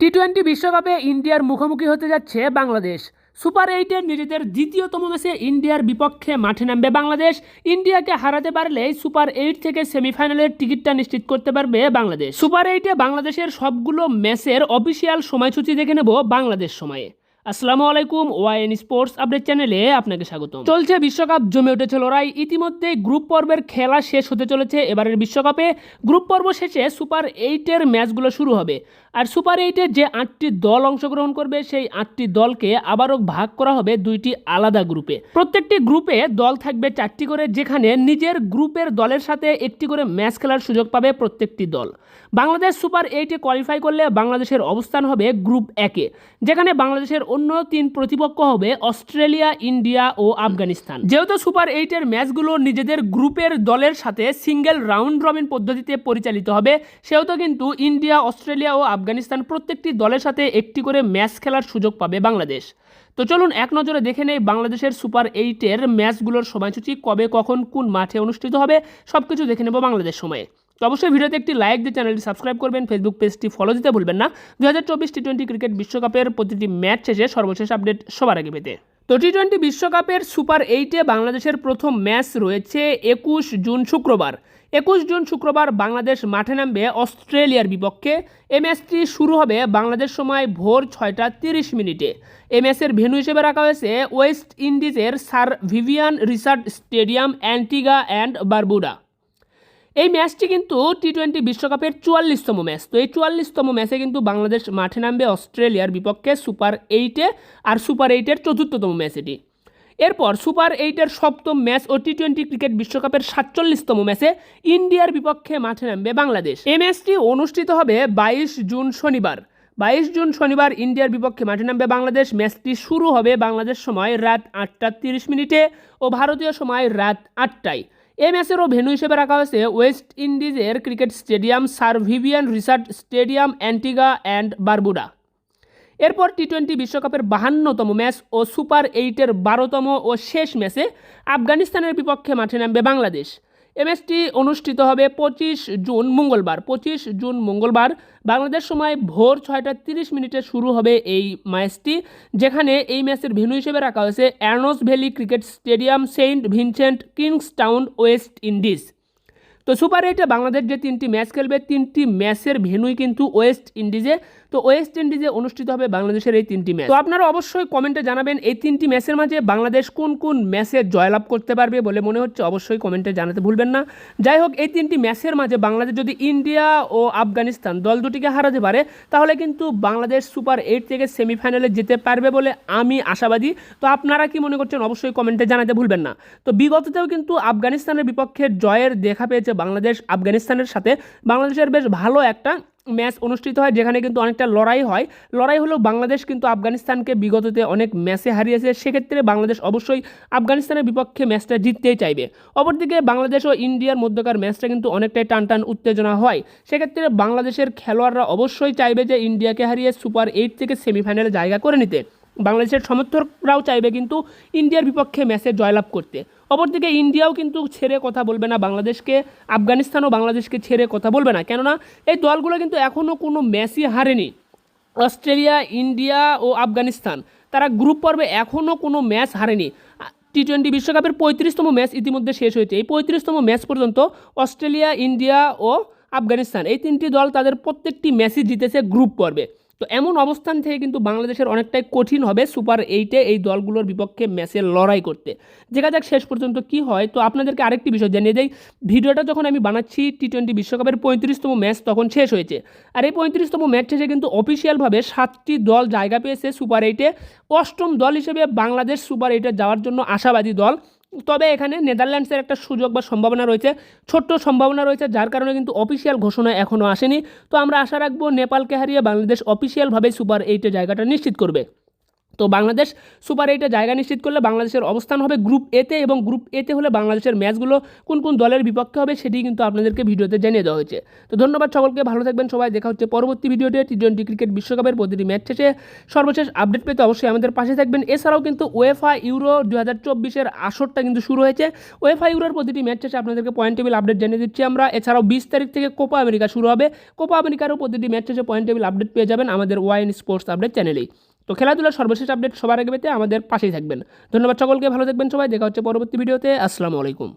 T twenty বিশ্বকাপে ইন্ডিয়ার মুখোমুখি হতে যাচ্ছে বাংলাদেশ। সুপার এইটের নিজেদের দ্বিতীয়তম ম্যাচে ইন্ডিয়ার বিপক্ষে মাঠে নামবে বাংলাদেশ। ইন্ডিয়াকে হারাতে পারলে সুপার এইট থেকে সেমিফাইনালের টিকিটটা নিশ্চিত করতে পারবে বাংলাদেশ। সুপার এইটে বাংলাদেশের সবগুলো ম্যাচের অফিসিয়াল সময়সূচি দেখে নেব বাংলাদেশ সময়ে। আসসালামু আলাইকুম, ওয়াইএন স্পোর্টস আপডেট চ্যানেলে আপনাকে স্বাগত চলছে বিশ্বকাপ, জমে উঠেছে লড়াই। ইতিমধ্যে গ্রুপ পর্বের খেলা শেষ হতে চলেছে এবারের বিশ্বকাপে। গ্রুপ পর্ব শেষে সুপার এইটের ম্যাচগুলো শুরু হবে। আর সুপার এইটে যে আটটি দল অংশগ্রহণ করবে, সেই আটটি দলকে আবারও ভাগ করা হবে দুইটি আলাদা গ্রুপে। প্রত্যেকটি গ্রুপে দল থাকবে চারটি করে, যেখানে নিজের গ্রুপের দলের সাথে একটি করে ম্যাচ খেলার সুযোগ পাবে প্রত্যেকটি দল। বাংলাদেশ সুপার এইটে কোয়ালিফাই করলে বাংলাদেশের অবস্থান হবে গ্রুপ একে, যেখানে বাংলাদেশের অন্য তিন প্রতিপক্ষ হবে অস্ট্রেলিয়া, ইন্ডিয়া ও আফগানিস্তান। যেহেতু সুপার এইটের ম্যাচগুলো নিজেদের গ্রুপের দলের সাথে সিঙ্গেল রাউন্ড রবিন পদ্ধতিতে পরিচালিত হবে, সেহেতু কিন্তু ইন্ডিয়া, অস্ট্রেলিয়া ও আফগানিস্তান প্রত্যেকটি দলের সাথে একটি করে ম্যাচ খেলার সুযোগ পাবে বাংলাদেশ। তো চলুন এক নজরে দেখে নেই বাংলাদেশের সুপার এইটের ম্যাচগুলোর সময়সূচি কবে, কখন, কোন মাঠে অনুষ্ঠিত হবে সব কিছু দেখে নেব বাংলাদেশ সময়ে। তো অবশ্যই ভিডিওতে একটি লাইক দিয়ে চ্যানেলটি সাবস্ক্রাইব করবেন, ফেসবুক পেজটি ফলো দিতে ভুলবেন না। দু হাজার চব্বিশ টি টোয়েন্টি ক্রিকেট বিশ্বকাপের প্রতিটি ম্যাচ শেষে সর্বশেষ আপডেট সবার আগে পেতে। তো টি টোয়েন্টি বিশ্বকাপের সুপার এইটে বাংলাদেশের প্রথম ম্যাচ রয়েছে একুশ জুন শুক্রবার। একুশ জুন শুক্রবার বাংলাদেশ মাঠে নামবে অস্ট্রেলিয়ার বিপক্ষে। এই ম্যাচটি শুরু হবে বাংলাদেশ সময় ভোর ছয়টা তিরিশ মিনিটে। এই ম্যাচের ভেন্যু হিসেবে রাখা হয়েছে ওয়েস্ট ইন্ডিজের Sir Vivian Richards stadium Antigua and Barbuda এই ম্যাচটি কিন্তু টি টোয়েন্টি বিশ্বকাপের চুয়াল্লিশতম ম্যাচ। তো এই চুয়াল্লিশতম ম্যাচে কিন্তু বাংলাদেশ মাঠে নামবে অস্ট্রেলিয়ার বিপক্ষে সুপার এইটে আর সুপার এইটের চতুর্থতম ম্যাচ এটি। এরপর সুপার এইটের সপ্তম ম্যাচ ও টি টোয়েন্টি ক্রিকেট বিশ্বকাপের সাতচল্লিশতম ম্যাচে ইন্ডিয়ার বিপক্ষে মাঠে নামবে বাংলাদেশ। এই ম্যাচটি অনুষ্ঠিত হবে বাইশ জুন শনিবার। বাইশ জুন শনিবার ইন্ডিয়ার বিপক্ষে মাঠে নামবে বাংলাদেশ। ম্যাচটি শুরু হবে বাংলাদেশ সময় রাত আটটা তিরিশ মিনিটে ও ভারতীয় সময় রাত আটটায়। এই ম্যাচেরও ভেন্যু হিসেবে রাখা হয়েছে ওয়েস্ট ইন্ডিজের cricket stadium Sir Vivian Richards stadium Antigua and Barbuda এরপর টি টোয়েন্টি বিশ্বকাপের বাহান্নতম ম্যাচ ও সুপার এইটের বারোতম ও শেষ ম্যাচে আফগানিস্তানের বিপক্ষে মাঠে নামবে বাংলাদেশ। এ ম্যাচটি অনুষ্ঠিত হবে পঁচিশ জুন, মঙ্গলবার। পঁচিশ জুন, মঙ্গলবার, বাংলাদেশ সময় ভোর ছয়টা তিরিশ মিনিটে শুরু হবে এই ম্যাচটি, যেখানে এই ম্যাচের ভেন্যু হিসেবে রাখা হয়েছে Arnos Valley cricket stadium, Saint Vincent Kingstown, West Indies. তো সুপার এইটে বাংলাদেশ যে তিনটি ম্যাচ খেলবে, তিনটি ম্যাচের ভেন্যুই কিন্তু ওয়েস্ট ইন্ডিজে। তো ওয়েস্ট ইন্ডিজে অনুষ্ঠিত হবে বাংলাদেশের এই তিনটি ম্যাচ। তো আপনারা অবশ্যই কমেন্টে জানাবেন এই তিনটি ম্যাচের মাঝে বাংলাদেশ কোন কোন ম্যাচে জয়লাভ করতে পারবে বলে মনে হচ্ছে। অবশ্যই কমেন্টে জানাতে ভুলবেন না। যাই হোক, এই তিনটি ম্যাচের মাঝে বাংলাদেশ যদি ইন্ডিয়া ও আফগানিস্তান দল দুটিকে হারাতে পারে, তাহলে কিন্তু বাংলাদেশ সুপার এইট থেকে সেমিফাইনালে যেতে পারবে বলে আমি আশাবাদী। তো আপনারা কি মনে করছেন? অবশ্যই কমেন্টে জানাতে ভুলবেন না। তো বিগততেও কিন্তু আফগানিস্তানের বিপক্ষে জয়ের দেখা পেয়েছে বাংলাদেশ, আফগানিস্তানের সাথে। বাংলাদেশের বেশ ভালো একটা ম্যাচ অনুষ্ঠিত হয়, যেখানে কিন্তু অনেকটা লড়াই হয়। লড়াই হলেও বাংলাদেশ কিন্তু আফগানিস্তানকে বিগততে অনেক ম্যাচে হারিয়েছে। সেক্ষেত্রে বাংলাদেশ অবশ্যই আফগানিস্তানের বিপক্ষে ম্যাচটা জিততেই চাইবে। অপরদিকে বাংলাদেশ ও ইন্ডিয়ার মধ্যকার ম্যাচটা কিন্তু অনেকটাই টান টান উত্তেজনা হয়। সেক্ষেত্রে বাংলাদেশের খেলোয়াড়রা অবশ্যই চাইবে যে ইন্ডিয়াকে হারিয়ে সুপার এইট থেকে সেমিফাইনালে জায়গা করে নিতে। বাংলাদেশের সমর্থকরাও চাইবে কিন্তু ইন্ডিয়ার বিপক্ষে ম্যাচে জয়লাভ করতে। অপরদিকে ইন্ডিয়াও কিন্তু ছেড়ে কথা বলবে না, বাংলাদেশকে, আফগানিস্তানও বাংলাদেশকে ছেড়ে কথা বলবে না। কেননা এই দলগুলো কিন্তু এখনও কোনো ম্যাচই হারেনি। অস্ট্রেলিয়া, ইন্ডিয়া ও আফগানিস্তান, তারা গ্রুপ পর্বে এখনও কোনো ম্যাচ হারেনি। টি টোয়েন্টি বিশ্বকাপের পঁয়ত্রিশতম ম্যাচ ইতিমধ্যে শেষ হয়েছে। এই পঁয়ত্রিশতম ম্যাচ পর্যন্ত অস্ট্রেলিয়া, ইন্ডিয়া ও আফগানিস্তান, এই তিনটি দল তাদের প্রত্যেকটি ম্যাচই জিতেছে গ্রুপ পর্বে। তো এমন অবস্থান থেকে কিন্তু বাংলাদেশের অনেকটাই কঠিন হবে সুপার এইটে এই দলগুলোর বিপক্ষে ম্যাচে লড়াই করতে। দেখা যাক শেষ পর্যন্ত কি হয়। তো আপনাদেরকে আরেকটি বিষয় জানিয়ে দেই। ভিডিওটা যখন আমি বানাচ্ছি টি টোয়েন্টি বিশ্বকাপের পঁয়ত্রিশতম ম্যাচ তখন শেষ হয়েছে। আর এই পঁয়ত্রিশতম ম্যাচ শেষে কিন্তু অফিসিয়ালভাবে সাতটি দল জায়গা পেয়েছে সুপার এইটে অষ্টম দল হিসেবে বাংলাদেশ সুপার এইটে যাওয়ার জন্য আশাবাদী দল। তবে এখানে নেদারল্যান্ডসের একটা সুযোগ বা সম্ভাবনা রয়েছে, ছোট্ট সম্ভাবনা রয়েছে, যার কারণে কিন্তু অফিসিয়াল ঘোষণা এখনও আসেনি। তো আমরা আশা রাখব, নেপালকে হারিয়ে বাংলাদেশ অফিসিয়ালভাবে সুপার এইটে জায়গাটা নিশ্চিত করবে। তো বাংলাদেশ সুপার এইটে জায়গা নিশ্চিত করলে বাংলাদেশের অবস্থান হবে গ্রুপ এতে এবং গ্রুপ এতে হলে বাংলাদেশের ম্যাচগুলো কোন কোন দলের বিপক্ষে হবে সেটি কিন্তু আপনাদেরকে ভিডিওতে জানিয়ে দেওয়া হয়েছে। তো ধন্যবাদ সকলকে, ভালো থাকবেন সবাই। দেখা হচ্ছে পরবর্তী ভিডিওতে টি টোয়েন্টি ক্রিকেট বিশ্বকাপের প্রতিটি ম্যাচ শেষে। সর্বশেষ আপডেট পেতে অবশ্যই আমাদের পাশে থাকবেন। এছাড়াও কিন্তু ওয়েফা ইউরো দু হাজার চব্বিশের আসরটা কিন্তু শুরু হয়েছে। ওয়েফা ইউরোর প্রতিটি ম্যাচ শেষে আপনাদেরকে পয়েন্ট টেবিল আপডেট জানিয়ে দিচ্ছি আমরা। এছাড়াও বিশ তারিখ থেকে কোপা আমেরিকা শুরু হবে। কোপা আমেরিকারও প্রতিটি ম্যাচ শেষে পয়েন্ট টেবিল আপডেট পেয়ে যাবেন আমাদের ওয়াইন স্পোর্টস আপডেট চ্যানেলেই তো খেলাধুলার সর্বশেষ আপডেট সবার আগে পেতে আমাদের পাশেই থাকবেন। ধন্যবাদ সকলকে, ভালো থাকবেন সবাই, দেখা হচ্ছে পরবর্তী ভিডিওতে, আসসালামু আলাইকুম।